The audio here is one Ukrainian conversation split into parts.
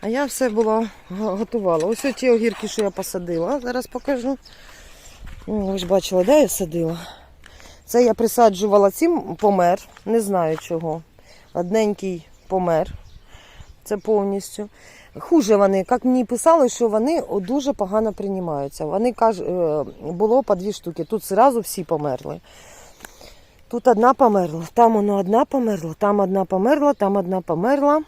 А я все була готувала. Ось ті огірки, що я посадила. Зараз покажу. Ну, Ви ж бачили, де я садила? Це я присаджувала цим помер. Не знаю чого. Одненький помер. Це повністю. Хуже вони, як мені писали, що вони дуже погано приймаються. Вони каж... е, було по дві штуки. Тут зразу всі померли. Тут одна померла, там воно одна померла, там одна померла, там одна померла.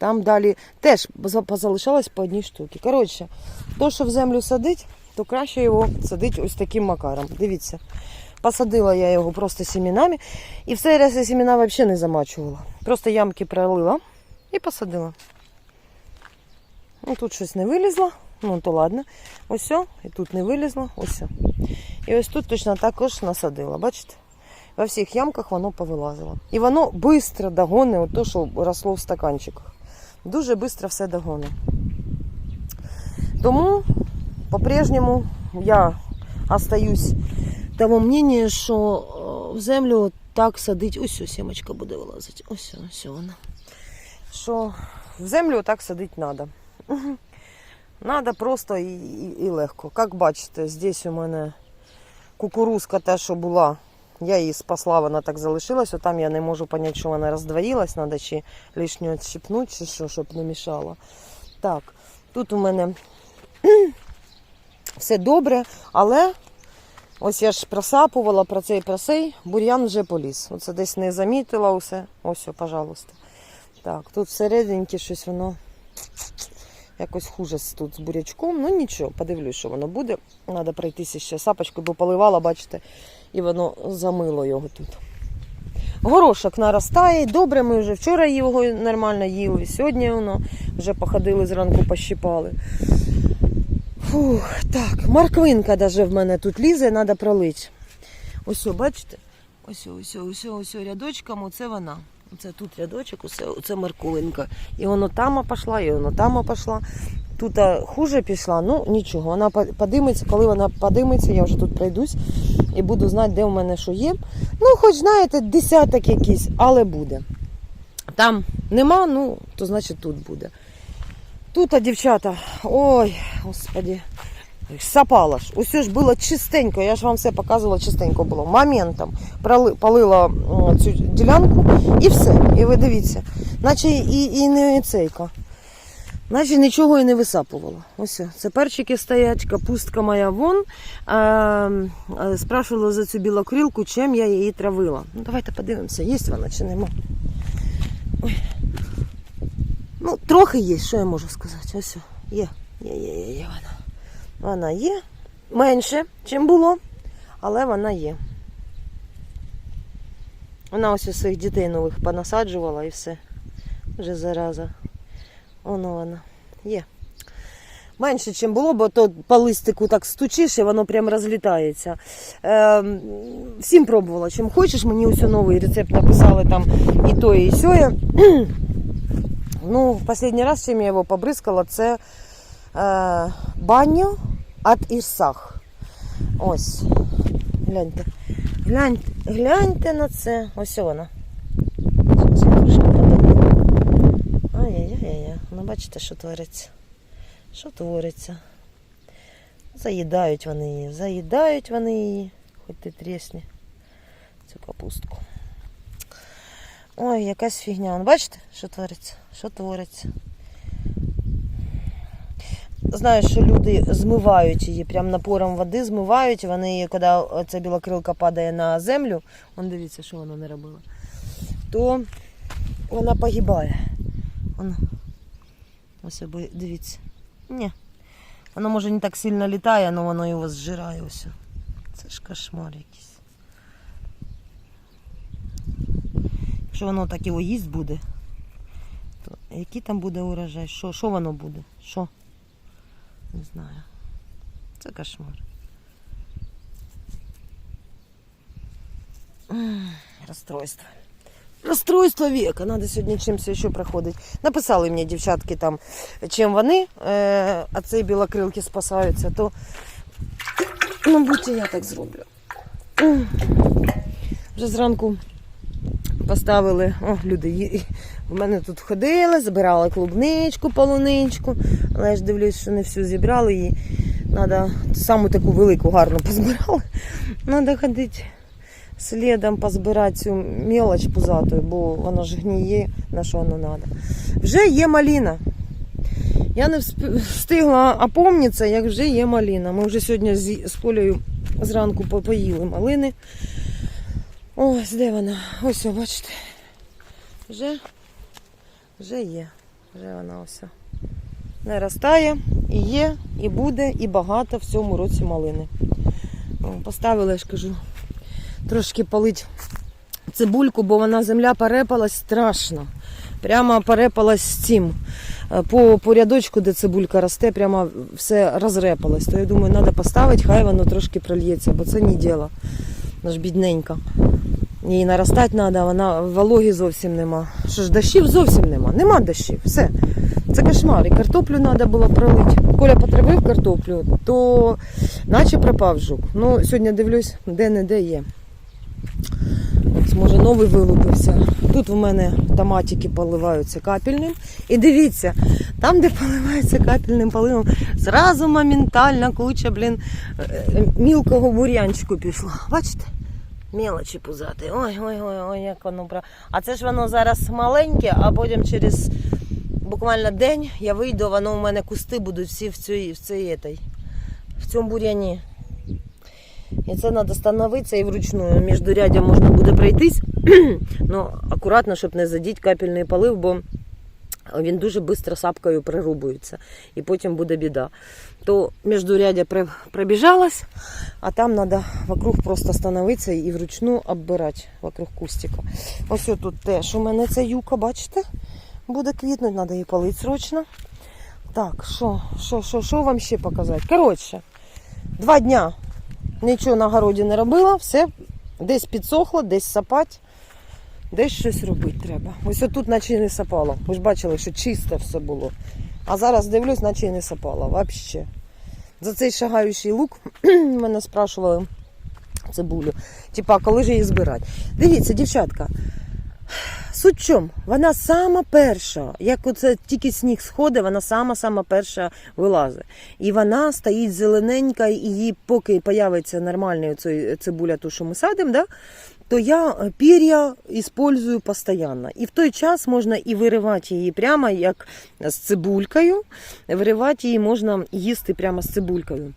Там далі теж за- позалишалось по одній штуці. Коротше, то, що в землю садить, то краще його садити ось таким макаром. Дивіться. Посадила я його просто семенами. І все раз я семена взагалі не замачувала. Просто ямки пролила і посадила. Ну, тут щось не вилізло, ну то ладно. Ось і тут не вилізло, ось. І ось тут точно також насадила, бачите? Во всіх ямках воно повилазило. І воно швидко догоне то, що росло в стаканчиках. Дуже швидко все догоне. Тому по-прежнему я остаюсь того мнения, що е, в землю так садить. Ось ось сімочка буде вилазити. Ось ось вона. Що в землю так садити треба. Надо просто і, і, і легко. Як бачите, здесь у мене кукурузка та, що була. Я її спасла, вона так залишилась. Там я не можу зрозуміти, що вона роздвоїлась. Треба чи лишню відщипнути, чи що, щоб не мішало. Так, тут у мене все добре, але ось я ж просапувала про цей про цей, бур'ян вже поліз. Оце десь не замітила усе. Ось, о, пожалуйста. Так, тут всерединки щось воно якось хуже тут з бурячком. Ну нічого, подивлюсь, що воно буде. Треба пройтися ще сапочкою, бо поливала, бачите, і воно замило його тут. Горошок наростає, добре, ми вже вчора його нормально їли, сьогодні воно вже походили зранку, пощипали. Фух, так, морквинка даже в мене тут лізе, треба пролити. Ось, бачите? Ось, ось, ось, ось рядочком, оце вона. Оце тут рядочок, оце, оце морквинка. І воно там пішла, і воно там пішла. Тут хуже пішла, ну нічого, вона по- подиметься, коли вона подиметься, я вже тут пройдусь і буду знати, де в мене що є. Ну, хоч знаєте, десяток якийсь, але буде. Там нема, ну, то значить тут буде. Тут, а дівчата, ой, господи, сапала ж. Усе ж було чистенько, я ж вам все показувала, чистенько було. Моментом полила цю ділянку і все. І ви дивіться, наче і, і не цейка. Наче нічого і не висапувала. Ось це перчики стоять, капустка моя вон. Спрашувала за цю білокрилку, чим я її травила. Ну, давайте подивимося, є вона чи нема. Ой. Ну, трохи є, що я можу сказати. Ось є, є, є, є, є вона. Вона є. Менше, чим було, але вона є. Вона ось у своїх дітей нових понасаджувала і все. Вже зараза. Воно вона є. Менше, чим було, бо то по листику так стучиш і воно прям розлітається. Е, всім пробувала, чим хочеш. Мені ось новий рецепт написали там і то, і сьоє. Ну, в последний раз, чим я його побризкала, це е, баню від Ірсах. Ось. Гляньте. Гляньте, гляньте на це. Ось вона. Щас я трошки подивлю. Ай-яй-яй-яй. Ну, бачите, що твориться. Що твориться? Заїдають вони її, заїдають вони її. Хоч ти трісні цю капустку. Ой, якась фігня. Вон, Бачите, що твориться? Що твориться? Знаю, що люди змивають її, прям напором води змивають. Вони її, коли ця білокрилка падає на землю, вон дивіться, що вона не робила, то вона погибає. Вона. Ось аби- дивіться. Ні. Воно може не так сильно літає, але воно його зжирає ось. Це ж кошмар якийсь. Якщо воно так його їсть буде, то який там буде урожай? Що, що воно буде? Що? Не знаю. Це кошмар. Розстройство. Розстройство века. Надо сьогодні чимось ще проходить. Написали мені дівчатки там, чим вони від цієї білокрилки спасаються, то мабуть, і я так зроблю. Вже зранку поставили, о, люди, в мене тут ходили, збирали клубничку, полуничку, але я ж дивлюсь, що не всю зібрали її. Треба саму таку велику гарну позбирали. Треба ходити слідом позбирати цю мелоч пузату, бо воно ж гніє, на що воно треба. Вже є маліна. Я не встигла опомнитися, як вже є маліна. Ми вже сьогодні з, Колею зранку по- поїли малини. Ось де вона. Ось, бачите. Вже, вже є. Вже вона ось. Наростає, і є, і буде, і багато в цьому році малини. Поставила, я ж кажу, трошки полить цибульку, бо вона земля перепалась страшно. Прямо перепалась з цим. Е, По, по рядочку, де цибулька росте, прямо все розрепалось. То я думаю, треба поставити, хай воно трошки прольється, бо це не діло. Вона ж бідненька. Їй наростати треба, вона вологі зовсім нема. Що ж, дощів зовсім нема. Нема дощів. Все. Це кошмар. І картоплю треба було пролити. Коля потребив картоплю, то наче пропав жук. Ну, сьогодні дивлюсь, де-не-де є. Може, новий вилупився. Тут в мене томатики поливаються капельним. І дивіться, там, де поливаються капельним поливом, зразу моментально куча, блін, е, е, мілкого бур'янчику пішла. Бачите? Мелочі пузати. Ой, ой, як воно бра. А це ж воно зараз маленьке, а потім через буквально день я вийду, воно у мене кусти будуть всі в цій, в цій, в цьому бур'яні. І це треба становитися і вручну. Між рядом можна буде пройтись. ну, акуратно, щоб не задіти капельний полив, бо він дуже швидко сапкою прирубується. І потім буде біда. То між рядя пробіжалась, а там треба вокруг просто становитися і вручну оббирати вокруг кустика. Ось тут теж у мене ця юка, бачите? Буде квітнути, треба її полити срочно. Так, що вам ще показати? Коротше, два дня нічого на городі не робила, все десь підсохло, десь сапать, десь щось робити треба. Ось отут наче не сапало. Ви ж бачили, що чисте все було. А зараз дивлюсь, наче і не сапало. Вообще. За цей шагаючий лук мене спрашували цибулю. Типа, коли ж її збирати? Дивіться, дівчатка. Суть в чому? Вона сама перша, як оце тільки сніг сходить, вона сама сама перша вилазить. І вона стоїть зелененька, і її, поки появиться нормальна цибуля, ту, що ми садимо, да, то я пір'я использую постійно. І в той час можна і виривати її прямо як з цибулькою. Виривати її можна їсти прямо з цибулькою.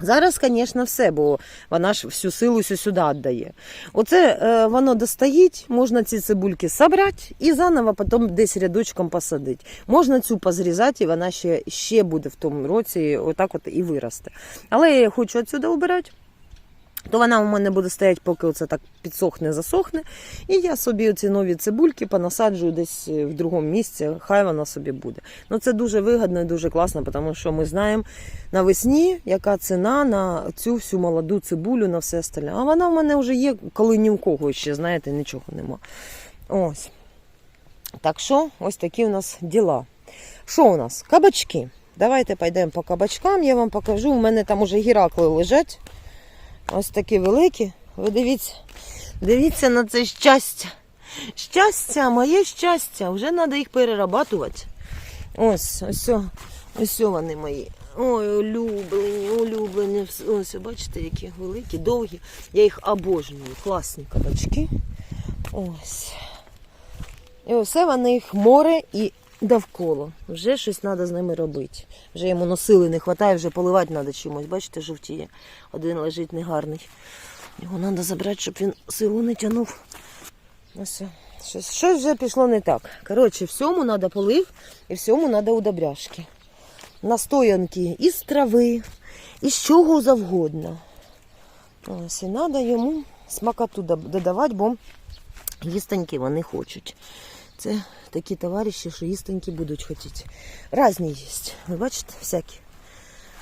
Зараз, звісно, все, бо вона ж всю силу сюди віддає. Оце е, воно достоїть, можна ці цибульки забрати і заново потім десь рядочком посадити. Можна цю позрізати, і вона ще, ще буде в тому році, отак от і виросте. Але я хочу відсюди обирати. То вона у мене буде стояти, поки оце так підсохне, засохне. І я собі ці нові цибульки понасаджую десь е, в другому місці, хай вона собі буде. Ну це дуже вигідно і дуже класно, тому що ми знаємо навесні, яка ціна на цю всю молоду цибулю, на все остальне. А вона в мене вже є, коли ні у кого ще, знаєте, нічого нема. Ось. Так що, ось такі у нас діла. Що у нас? Кабачки. Давайте пойдемо по кабачкам, я вам покажу. У мене там уже гіракли лежать. Ось такі великі. Ви дивіться, дивіться на це щастя. Щастя, моє щастя. Вже треба їх перерабатувати. Ось, ось, ось вони мої. Ой, улюблені, улюблені. Ось, бачите, які великі, довгі. Я їх обожнюю. Класні кабачки. Ось. І все вони їх море і довкола. Вже щось треба з ними робити. Вже йому носили не вистачає, вже поливати треба чимось. Бачите, жовтіє. Один лежить негарний. Його треба забрати, щоб він силу не тягнув. Ось. Щось, щось вже пішло не так. Коротше, всьому треба полив і всьому треба удобряшки. Настоянки із трави, із чого завгодно. Ось, і треба йому смакоту додавати, бо їстеньки вони хочуть. Це такі товариші, що їстеньки будуть хотіти. Разні є. Ви бачите, всякі.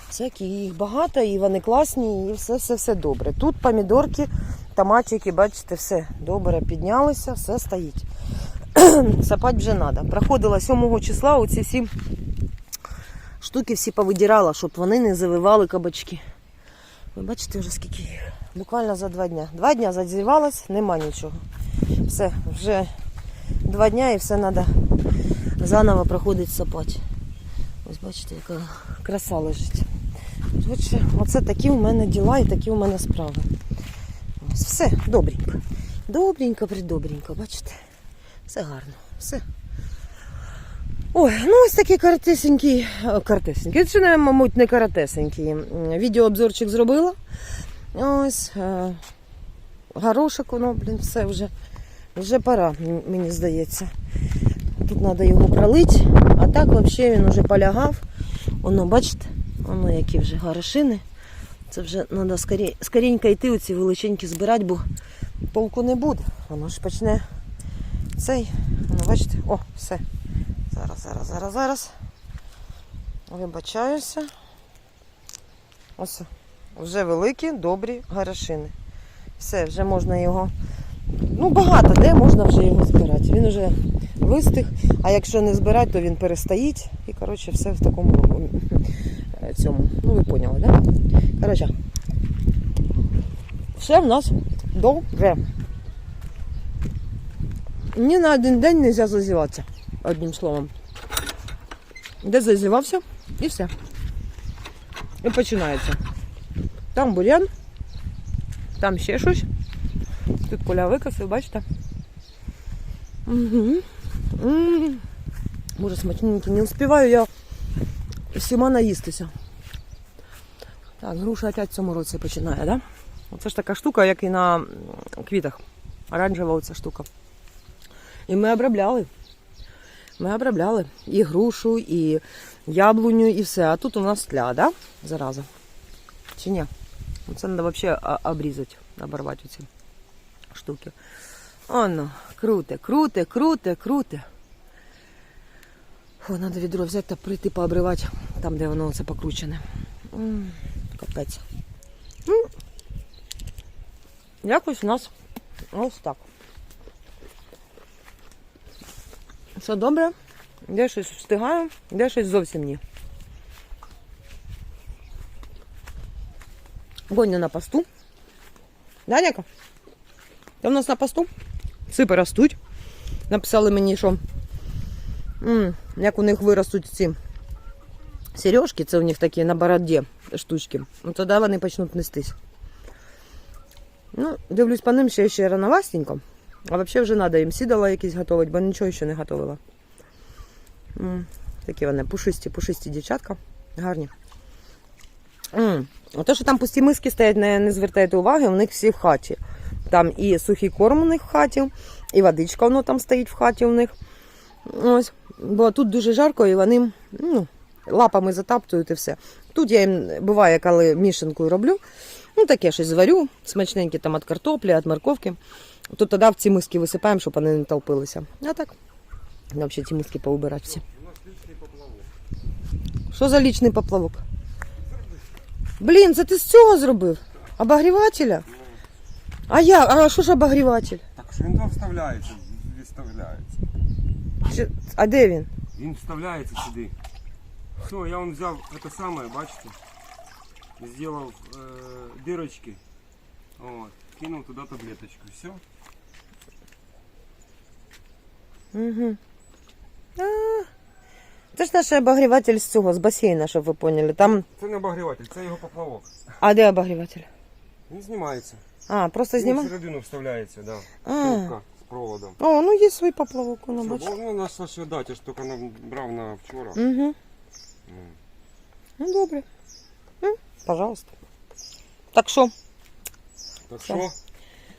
Всякі, їх багато, і вони класні, і все-все-все добре. Тут помідорки, томатики, бачите, все добре піднялися, все стоїть. Сапати вже треба. Проходила 7 числа, оці всі штуки всі повидирала, щоб вони не завивали кабачки. Ви бачите вже скільки їх? Буквально за два дня. Два дня зазівалась, нема нічого. Все, вже два дня і все треба заново проходить сапати. Ось бачите, яка краса лежить. Отже, оце такі у мене діла і такі у мене справи. Ось, все, добренько. Добренько, придобренько, бачите? Все гарно, все. Ой, ну ось такий коротесенький, е, це, не, мабуть, не коротесенький. М, Відеообзорчик зробила. Ось, е, горошок, воно, блін, все вже, вже пора, мені здається. Тут треба його пролити, а так взагалі він вже полягав. Воно, бачите, воно які вже горошини. Це вже треба скорі, скоренько йти оці величенькі збирати, бо толку не буде. Воно ж почне цей. Воно, бачите, о, все. Зараз, зараз, зараз, зараз. Вибачаюся. Ось. Вже великі, добрі горошини. Все, вже можна його. Ну, багато де можна вже його збирати. Він вже вистиг, а якщо не збирати, то він перестоїть. І, коротше, все в такому е, цьому. Ну, ви поняли, так? Да? Коротше, все в нас добре. Ні на один день не можна зазіватися, одним словом. Де зазівався, і все. І починається. Там бурян, там ще щось. Тут поля викосив, бачите? Боже, смачненький. Не успіваю я всіма наїстися. Так, груша опять в цьому році починає, да? Оце ж така штука, як і на квітах. Оранжева оця штука. І ми обробляли. Ми обробляли і грушу, і яблуню, і все. А тут у нас тля, да? Зараза. Чи ні? Це треба взагалі обрізати, оборвати оці штуки. Оно, круте, круте, круте, круте. Фу, треба відро взяти та прийти пообривати там, де воно це покручене. М, Капець. Ну, якось у нас ось так. Все добре, де щось встигаю, де щось зовсім ні. Гоня на посту. Да? Ти у нас на посту? Ципи ростуть. Написали мені, що м, як у них виростуть ці сережки, це у них такі на бороді штучки. Ну, тоді вони почнуть нестись. Ну, дивлюсь по ним ще ще рановастенько. А взагалі вже треба їм сідала якісь готувати, бо нічого ще не готувала. М, Такі вони пушисті, пушисті дівчатка. Гарні. М, Те, що там пусті миски стоять, не, не звертайте уваги, у них всі в хаті. Там і сухий корм у них в хаті, і водичка воно там стоїть в хаті у них. Ось. Бо тут дуже жарко, і вони ну, лапами затаптують і все. Тут я їм буває, коли мішанкою роблю, ну таке щось зварю, смачненьке там від картоплі, від морковки. То тоді в ці миски висипаємо, щоб вони не толпилися. А так, взагалі ці миски поубирати всі. Що за лічний поплавок? Блін, це ти з цього зробив? Обогрівателя? А я, а що ж обогріватель? Так що він там вставляється, відставляється. Чи- А де він? Він вставляється сюди. Все, я вам взяв це саме, бачите? Зробив е, дирочки. От, кинув туди таблеточку. Все. Угу. А, це ж наш обогріватель з цього, з басейна, щоб ви поняли. Там. Це не обогріватель, це його поплавок. А де обогріватель? Він знімається. А, просто Він знімав? всередину вставляється, да. А. Трубка з проводом. О, ну є свій поплавок, воно Що, бачите. можна нас ще дати, я ж тільки набрав на вчора. Угу. Ну. Ну, добре. М, Пожалуйста. Так що, Так що,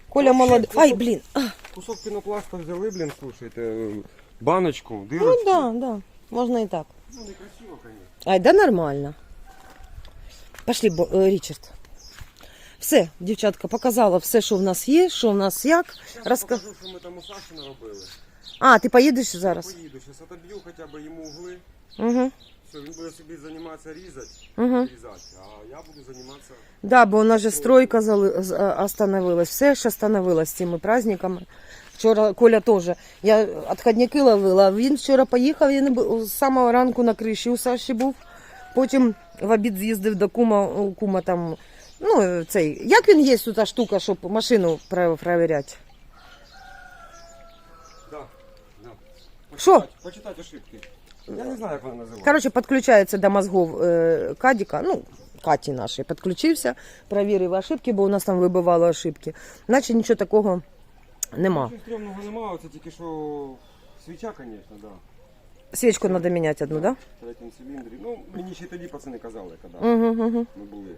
Коля молодий. Ай, блін. А, кусок пінопласта взяли, блін, слушайте, е, баночку, ну дирочку. да, да. Можна і так. Ну, не красиво, конечно. Ай, да нормально. Пошли, Бо- е, Річард. Все, дівчатка, показала все, що в нас є, що в нас як. Зараз Розка... покажу, що ми там у Саші наробили. А, ти поїдеш зараз? Поїду, зараз отоб'ю хоча б йому угли. Угу. Все, він буде собі займатися різати, Угу. різати, а я буду займатися. Да, бо у нас же стройка зали... з- остановилась. Все ж остановилось з цими праздниками. Вчора Коля теж. Я відходняки ловила. а Він вчора поїхав, він бу- з самого ранку на криші у Саші був. Потім в обід з'їздив до кума, у кума там. Ну, цей. Як він є тут штука, щоб машину перевіряти? Що? Почитати ошибки. Я не знаю, як вони називають. Коротше, підключається до мозгов е, Кадіка, ну, Каті нашої, підключився, перевірив ошибки, бо у нас там вибивали ошибки. Наче нічого такого нема. Нічого стрьомного немає, це тільки що свіча, звісно, да. Свічку треба міняти одну, так? В третьому циліндрі. Ну, мені ще тоді пацани казали, коли Да? Угу, угу. ми були.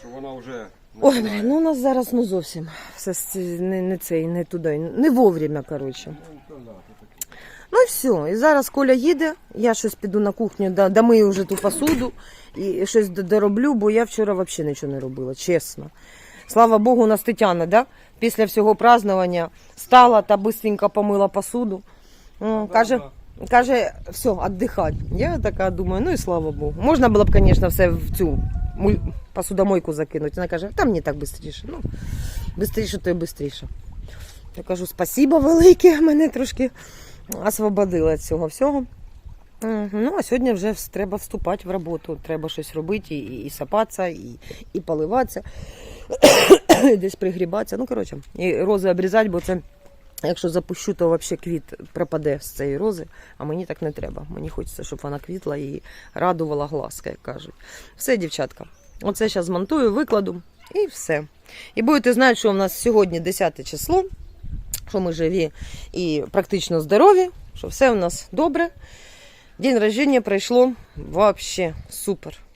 Що вона вже Ой, блін, ну у нас зараз ну зовсім все з не, не цей, не туди, не вовремя, коротше. Ну, таке. Ну і все. І зараз Коля їде, я щось піду на кухню, да, домию вже ту посуду і щось д- дороблю, бо я вчора взагалі нічого не робила, чесно. Слава Богу, у нас Тетяна, да? після всього празднування стала та быстренько помила посуду. М, Каже, да. Каже, все, віддихай. Я така думаю, ну і слава Богу. Можна було б, звісно, все в цю посудомойку закинути. Вона каже, там не так швидше. Ну, швидше, то й швидше. Я кажу, спасибо велике, мене трошки освободили від цього всього. Ну, а сьогодні вже треба вступати в роботу. Треба щось робити, і, і сапатися, і, і поливатися, і десь пригрібатися. Ну, коротше, і рози обрізати, бо це, якщо запущу, то взагалі квіт пропаде з цієї рози, а мені так не треба. Мені хочеться, щоб вона квітла і радувала глазка, як кажуть. Все, дівчатка. Оце зараз змонтую, викладу і все. І будете знати, що у нас сьогодні 10 число, що ми живі і практично здорові, що все у нас добре. День рождения пройшло вообще супер.